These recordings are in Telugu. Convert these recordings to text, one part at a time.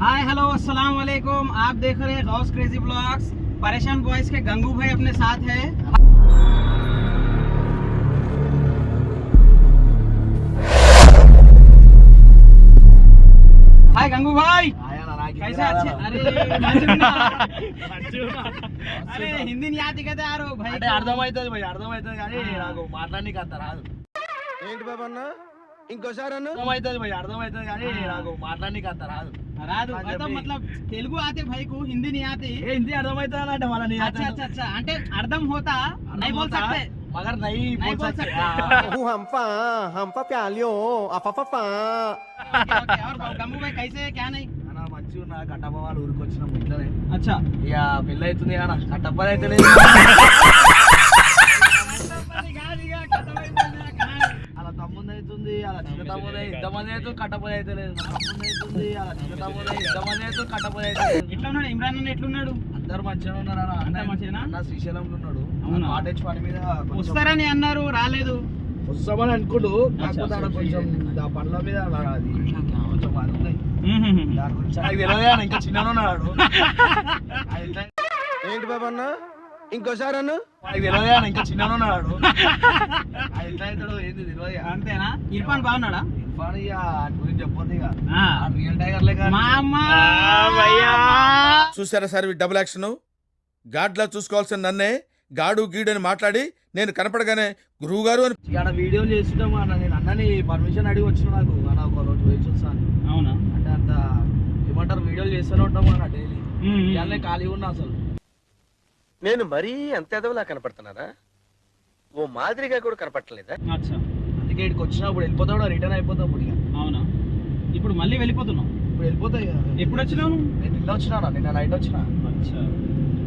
हाय हेलो अस्सलाम वालेकुम आप देख रहे हैं गौस क्रेजी ब्लॉग्स परेशान बॉयज के गंगू भाई अपने साथ है हाय गंगू भाई कैसे अच्छे अरे मंजूना। अरे हिंदी नहीं आती कहते यार वो भाई అంటే को- అర్థమవుతుంది భయ్ అర్థమవుతుంది కానీ నాకు మాట్లాడనీకి అంత రాదు ఏంటి బాబు అన్న ఇంకోసారి అన్న అర్థమవుతుంది భయ్ అర్థమవుతుంది కానీ నాకు మాట్లాడనీకి అంత రాదు राधु हाँ, तो जब भी- मतलब तेलुगु आते भाई को हिंदी नहीं आती ఏ హిందీ అర్థమవుతుంది అంటే మన నీ अच्छा अच्छा अच्छा అంటే అర్థం होता नहीं बोल सकते మగర్ నహీ नहीं బోల్ बोल सकते सकते। ఊ హంపా హంప ప్యాలియో అపపపా ओके, ओके, और गंगू भाई कैसे है क्या नहीं అన్న మంచిగా ఉన్నా కట్టప్ప వాళ్ళు ఊరికి వచ్చినాం ఇట్లనే अच्छा ఇక పెళ్ళి అవుతుంది అన్న కట్టప్పని అయితే అవుతుంది అలా చిన్న తమ్ముంది ఇంతమంది అయితే కట్టపది అయితే లేదు తమ్ముంది అవుతుంది అలా చిన్న తమ్ముంది ఇంతమంది అయితే కట్టపది అయితే ఎట్లా ఉన్నాడు ఇమ్రాన్ అన్న ఎట్లున్నాడు? అందరు మంచిగా ఉన్నారు? అన్న? అన్న శ్రీశైలంలో ఉన్నాడు. అవునా? కాటేజ్ పని మీద వస్తారని అన్నారు రాలేదు. వస్తామని అనుకుంటూ కాకపోతే కొంచెం పనుల మీద అది కొంచెం అది ఉన్నాయి దాని గురించి నాకు తెలియదు అన్న, ఇంకా చిన్న ఉన్నాడు. ఏంటి బాబు అన్న? ఇంకోసారి అన్న? ఇంకా చిన్న ఉన్నాడు. అంతేనా? ఇర్ఫాన్ బాగున్నాడా? ఇర్ఫాన్ ఇక వాడి గురించి చెప్పొద్దు ఇక. రియల్ టైగర్ లేక చూసారా సార్ డబుల్ యాక్షన్ గాడ్లా చూసుకోవాల్సిన నన్నే గాడు గీడు అని మాట్లాడి నేను కనపడగానే గురువు గారు అని ఆడ వీడియోలు చేస్తుంటాము అన్న నేను అన్నని పర్మిషన్ అడిగి వచ్చిన నాకు. అన్న ఒక రోజు వేచి వస్తాను అవునా? అంటే అంత ఏమంటారు వీడియోలు చేస్తూనే ఉంటాము అన్న డైలీ ఇవాళ ఖాళీగా ఉన్నా అసలు. నేను మరీ అంత ఎదవలా కనపడుతున్నారా ఓ మాదిరిగా కూడా కనపడలేదా అచ్చా. అందుకే ఇక్కడికి వచ్చినప్పుడు వెళ్ళిపోతాడు రిటర్న్ అయిపోతాం ఇప్పుడు ఇక. అవునా? ఇప్పుడు మళ్ళీ వెళ్ళిపోతున్నావు? ఇప్పుడు వెళ్ళిపోతాయి. ఎప్పుడు వచ్చినావు? నేను నిన్న వచ్చినా నిన్న నైట్ వచ్చిన. అచ్చా.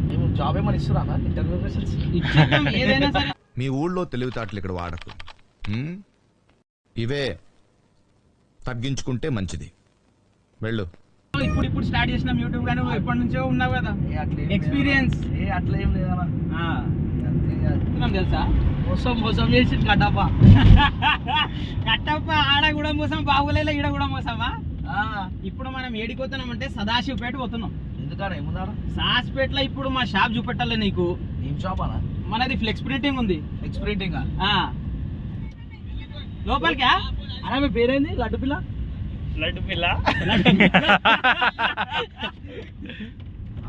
మేము జాబ్ ఏమని ఇస్తున్నా ఇంటర్వ్యూ ఏదైనా సరే. మీ ఊళ్ళో తెలివితేటలు ఇక్కడ వాడకు? ఇవే తగ్గించుకుంటే మంచిది. వెళ్ళు. ఇప్పుడు ఇప్పుడు స్టార్ట్ చేసినాం యూట్యూబ్ కానీ ఎప్పటి నుంచో ఉన్నావు కదా. ఏ అట్లా ఏం. లేదన్నా. తెలుసా? మోసం మోసం చేసి కట్టప్ప. కట్టప్ప ఆడ కూడా మోసం బాహులేలో ఈడ కూడా మోసమా? ఇప్పుడు మనం ఏడిపోతున్నాం అంటే సదాశివపేట పోతున్నాం. ఎందుకన్నా ఏముందా సాస్పేటలో ఇప్పుడు మా షాప్ చూపెట్టాలి నీకు. ఏం షాప్ అన్నా? మనది ఫ్లెక్స్ ప్రింటింగ్ ఉంది. ఎక్స్పీరియన్స్ ఆ. లోపలికా? అరే మీ పేరేంది? లడ్డు పిల్ల? లడ్డు పిల్ల.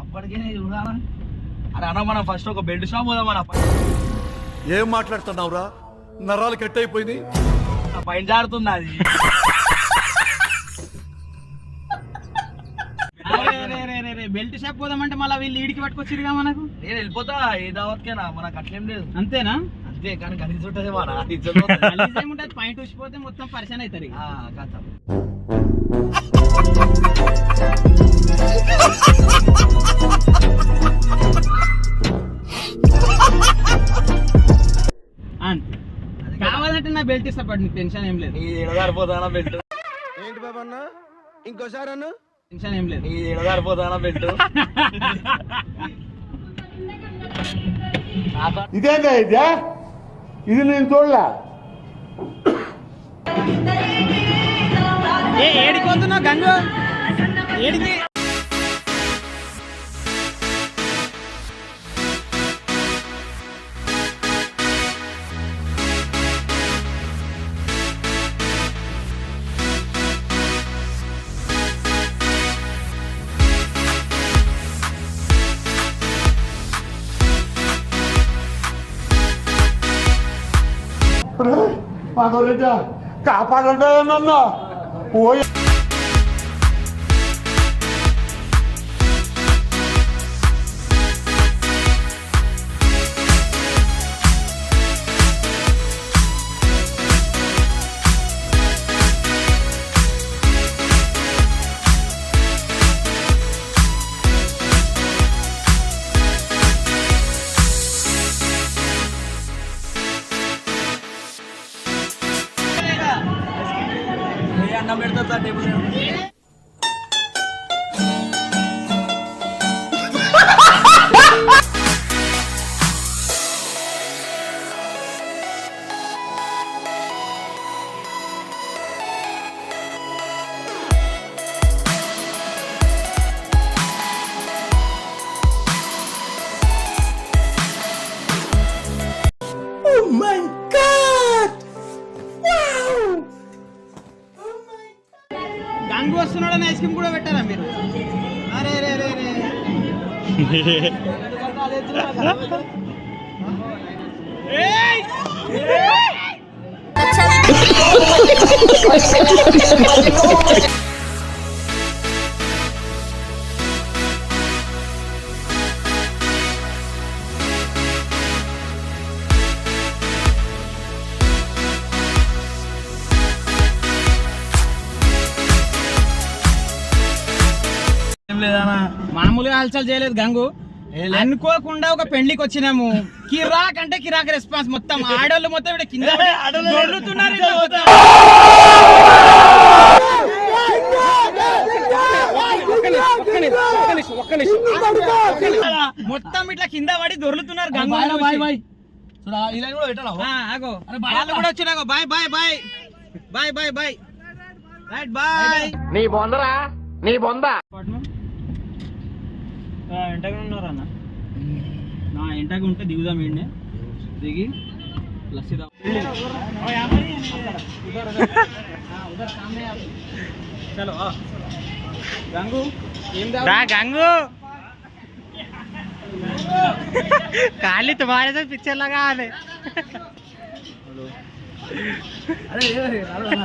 అప్పటికే చూడాలా? అరే అన్న మనం ఫస్ట్ ఒక బెల్ట్ షాప్ పోదాం మన ఏం మాట్లాడుతున్నావురా? నరాలు కట్ అయిపోయింది పైన జారుతుంది అది. బెల్ట్ షాప్ పోదామంటే మళ్ళీ వీళ్ళు ఈడికి పట్టుకొచ్చిరుగా మనకు? నేను వెళ్ళిపోతా. ఏ దావత్కేనా? మనకు అట్లేం లేదు. అంతేనా? అంతే కానీ కలిసి ఉంటుంది మన ఏముంటది పాయింట్ వచ్చిపోతే మొత్తం పరిచయం అవుతారు కావాలంటే నా బెల్ట్ ఇస్తా పడు నీకు టెన్షన్ ఏం లేదు. ఈ ఎడదారిపోతానా బెల్ట్? ఏంటి బాబు అన్న? ఇంకోసారి అన్న? టెన్షన్ ఏం లేదు. ఈ ఎడదారిపోతానా బెల్ట్? ఇదేందా ఇదే? ఇది నేను చూడలే. ఏ ఏడిపోతున్నావు గంగు? ఏడికి మాధవరెడ్డి కాపాడండి నన్ను ఓ tá devolvendo. పెడతా సిమ్ కూడా పెట్టారా మీరు అరే రే రే రే. ఏయ్! మామూలుగా హల్చల్ చేయలేదు గంగు. అనుకోకుండా ఒక పెళ్ళికి వచ్చినాము. కిరాక్ అంటే కిరాక్ రెస్పాన్స్ మొత్తం. ఆడోళ్ళు మొత్తం ఇక్కడ కింద దొర్లుతున్నారు మొత్తం. మొత్తం ఇట్లా కింద పడి దొర్లుతున్నారు గంగు బాయ్ బాయ్. బాయ్. బాయ్ వాళ్ళు అక్క. కూడా వచ్చినాగో బాయ్ బాయ్ బాయ్. బాయ్ బాయ్ బాయ్. రైట్ బాయ్ నీ బొందరా? నీ బొంద. ఎంటగా ఉన్నారు అన్న? నా ఎంటగా ఉంటే దిగుదాం ఈయన్నే దిగి లస్సీ చలో. గంగు ఏం గంగు. తుమారే తో పిక్చర్ లగా రాడు అన్న.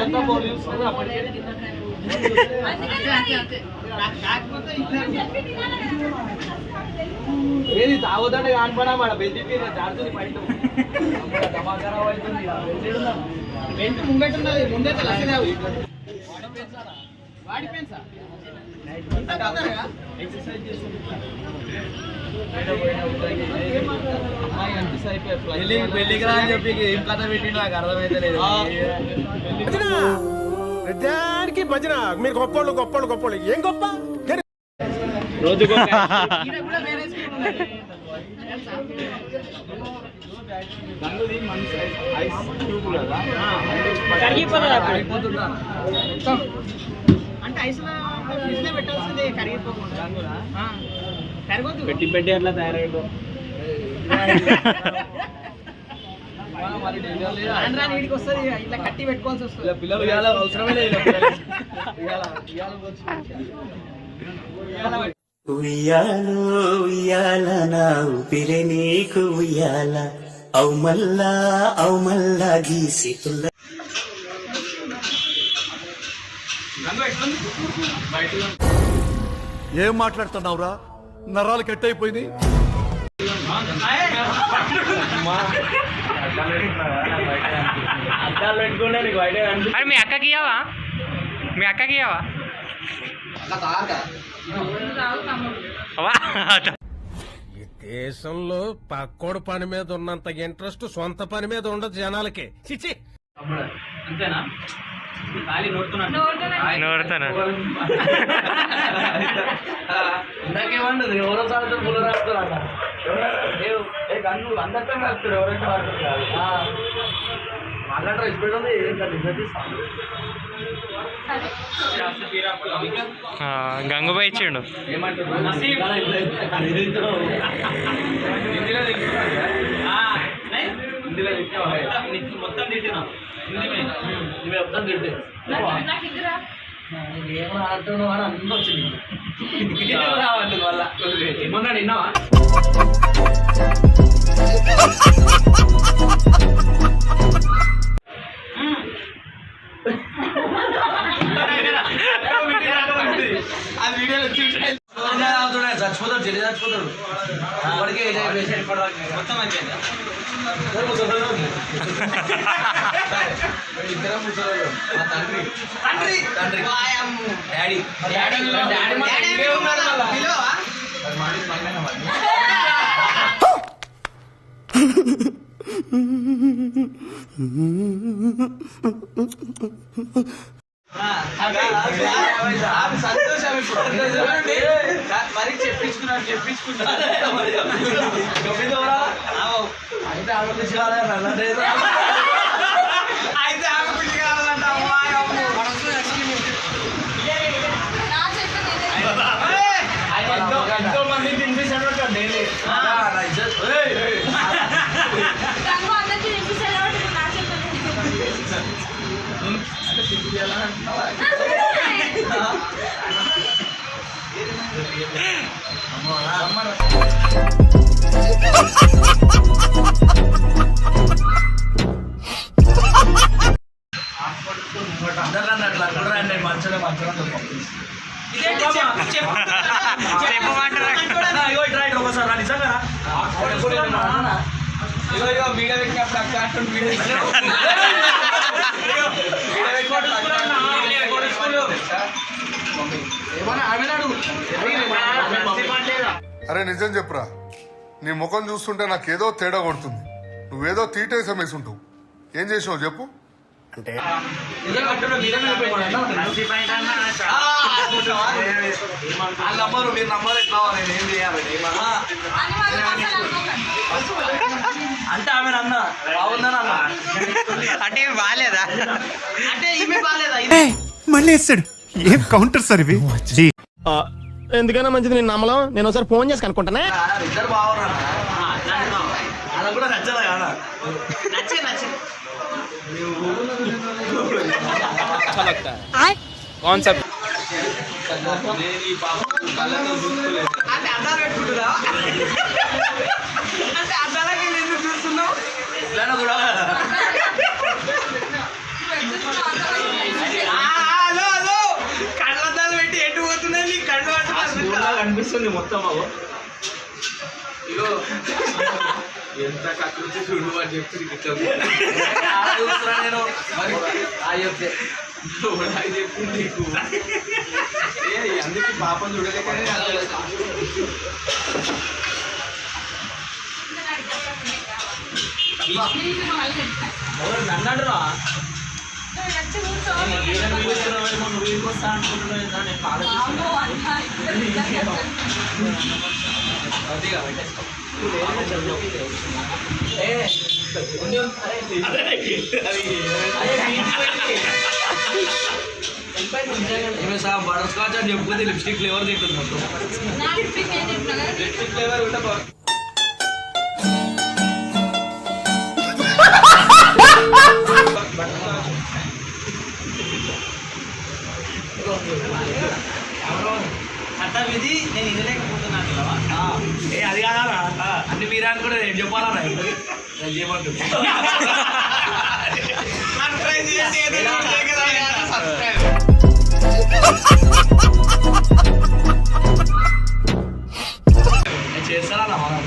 నువ్వు ఏది తాగుతాడు కానిపడా మన బెంచి మీద జాడుతుంది బయట ముంగట్టున్నది ముందే వాడి పెంచారా ఇంత తొందరగా పెళ్ళి పెళ్ళికి రా అని చెప్పి ఏం కథ పెట్టి నాకు అర్థమైతే లేదు దానికి భజన. మీరు గొప్పోళ్ళు గొప్పోళ్ళు గొప్పోళ్ళు. ఏం గొప్ప? కదా కరిగిపోతుంది పెట్టి పెట్టి అట్లా ఇట్లా కట్టి పెట్టుకోవాల్సి వస్తుంది. పిల్లలు ఇవాళ అవసరమే లేదు ఉయ్యాలో ఉయ్యాల నా ఊపిరి నీకు ఉయ్యాల. అవు మల్లా అవు మల్లా గీసి ఏం మాట్లాడుతున్నావురా? నరాలు కట్ అయిపోయింది అరే మీ అక్కకి ఇవ్వవా మీ అక్కకి ఇవ్వవా ఈ దేశంలో పక్కోడు పని మీద ఉన్నంత ఇంట్రెస్ట్ సొంత పని మీద ఉండదు జనాలకి. చిచి అంతేనా? ఖాళీ నోడుతున్నాను ఇందాకేమన్నది ఎవరో సార్తో పుల్ల రాస్తారంట ఏ గన్ను అందరితో రాస్తారు ఎవరైతే రాస్తారు కాదు. మాట్లాడరా ఇష్టపడి ఉంది? ఏం కాదు ఇద్దరు. గంగుబాయ్ ఇచ్చిండు ఏమంటారు మొత్తం తిట్టినా నువ్వు చెప్తాను తింటే ఏమో ఆడుతున్నావు అని అందరూ వచ్చింది రావాలి మళ్ళా. ఏమన్నా నిన్నావా? చచ్చిపోతాడు చెల్లి చచ్చిపోతాడు ఇప్పటికే. మొత్తం అయిపోయిందా తండ్రి. తండ్రి. డాడీ. డాడీ డాడీ సంతోషం ఇప్పుడు. మరి చెప్పించుకున్నాడు చెప్పించుకున్నాడు అయితే అయితే ఆమె కావాలంట అమ్మాయి ఆయన ఎంతో ఎంతో మంది తినిపిస్తాడు డైలీ. గంగు అందరికీ Vamos lá. అరే నిజం చెప్పురా. నీ ముఖం చూస్తుంటే నాకేదో తేడా కొడుతుంది. నువ్వేదో తీటేసం వేసుంటావు ఏం చేసావు చెప్పు. అనుకోకండి అంటే ఆమె అన్న బాగుందని అన్న అంటే ఇవి బాగాలేదా? అంటే ఈమె బాగాలేదా? మళ్ళీ వేస్తాడు. ఏం కౌంటర్ సార్ ఇవి? ఎందుకైనా మంచిది నేను నమ్మలం? నేను ఒకసారి ఫోన్ చేసి కనుక్కుంటానే. ఇద్దరు బాగున్నారు అలా కూడా నచ్చదా కదా? నచ్చింది నచ్చింది నేను ఈ పాప కళ్ళతో చూసుకోలేదు అంటే అద్దాలు పెట్టుకుంటున్నావా అంటే అద్దాలకి వెళ్ళి ఎందుకు చూస్తున్నావు ఇట్లానే కూడా ఆ, హలో హలో కళ్ళద్దాలు పెట్టి ఎటు పోతున్నాయి నీ కళ్ళు కనిపిస్తుంది మొత్తం అవు ఇగో. ఎంత కకృతి చూడు అని చెప్పి నేను మరి ఆ చెప్తే అది చెప్పింది నీకు. ఏ అందుకే పాపం చూడలేకనే నన్ను అంటున్నా ఏదైనా చూస్తున్నావేమో నువ్వు ఇంటికి వస్తా అనుకుంటున్నావు ఏంటో నేను ఆలోచిస్తున్నా అదిగా పెట్టేసుకో. ఏ, కొంచెం అరే, అరే, ఏమే సార్ బటర్ స్కాచ్ అని చెప్పుకుంటే లిప్స్టిక్ ఫ్లేవర్ తింటుంది మొత్తం లిప్స్టిక్ ఫ్లేవర్ ఉంటే బాగుంది. అట్లా విధి నేను వినలేకపోతున్నాను ఏ అది కాదా అన్ని మీరే అనుకుంటే నేను చెప్పాలా నేను చేయమంటుంది సర్ప్రైజ్ చేసి ఏదో ఒకటి చేయగలగాలి. సబ్స్క్రైబ్ నేను చేస్తానా మనం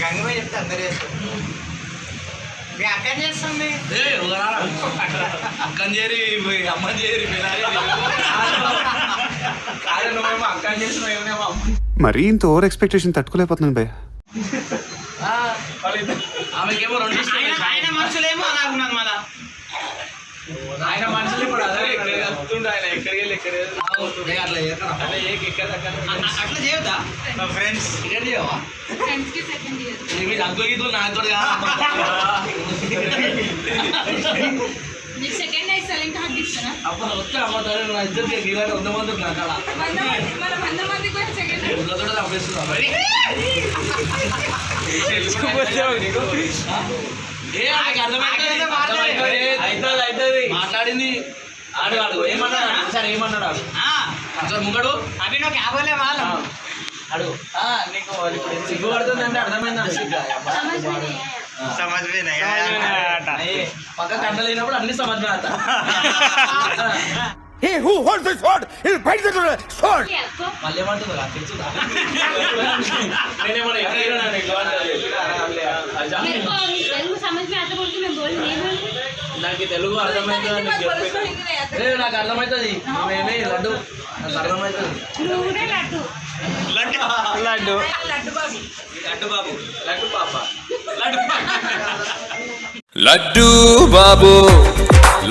గంగబాయ్ చెప్తే అందరు చేస్తారు మీ అక్క చేస్తుంది ఏ ఒకరా అక్కని చేరి అమ్మని చేరి నువ్వేమో అక్కని చేసినావు మరీ ఇంత ఓవర్ ఎక్స్పెక్టేషన్ తట్టుకోలేకపోతున్నాను భయ్య. ఆమెకేమో రెండు ఆయన మనుషులేమో మళ్ళా. ఆయన మనుషులు ఇప్పుడు అదే ఎక్కడికి వస్తుండే ఆయన? ఎక్కడికి వెళ్ళి రాబోతుండే. అట్లా చేయకరా. అట్లా ఎక్కడ చేయొద్దా? మా ఫ్రెండ్స్. ఇక్కడ చేయవా? ఏ మీరు అంకుల్ గీతులు నాకు నీకు సెకండ్ ఇంకా అప్పుడు వస్తే అమ్మ తల్లి నా ఇద్దరికి వంద మంది వంద కూడా సెకండ్ ఊళ్ళో మాట్లాడింది ఆడు ఆడు ఏమన్నాడు సార్ ఏమన్నాడు సార్ ముంగడు అవి నువ్వు క్యాబోలే వాళ్ళు అడు ఆ, నీకు ఇప్పుడు సిగ్గు పడుతుంది అంటే అర్థమైంది పక్క కండ లేనప్పుడు అన్ని సమజ్ఞ He who holds the sword is fight the sword. మళ్ళీ ఏమంటుందో నాకు తెలుసు నేనేమన్నా समझ में आता बोल के मैं बोल नहीं बोल నాకు తెలుగు అర్థమవుతుంది నీకు చెప్పి ఏ, నాకు అర్థమవుతుంది నువ్వేమి లడ్డు నాకు అర్థమవుతుంది నువ్వునే లడ్డు లడ్డు లడ్డు బాబు లడ్డు బాబు లడ్డు పాప లడ్డు లడ్డు బాబు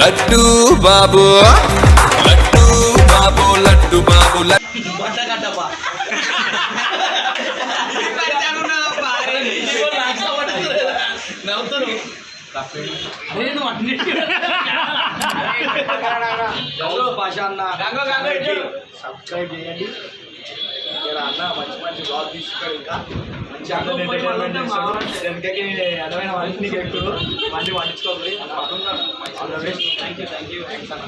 లడ్డు బాబు లడ్డు బాబు లడ్డు బాబు నవ్వుతాను నేను అన్నిటి భాష అన్న. సబ్స్క్రైబ్ చేయండి. ఇక్కడ అన్న మంచి మంచి బ్లాగ్ తీసుకుంటాడు ఇంకా. మంచి ఎంటర్టైన్మెంట్ చేస్తాడు. వెనకకి అర్థమైన వాళ్ళకి నీకు ఎక్కువ పట్టించుకోవాలి thank you thank you thanks అన్న.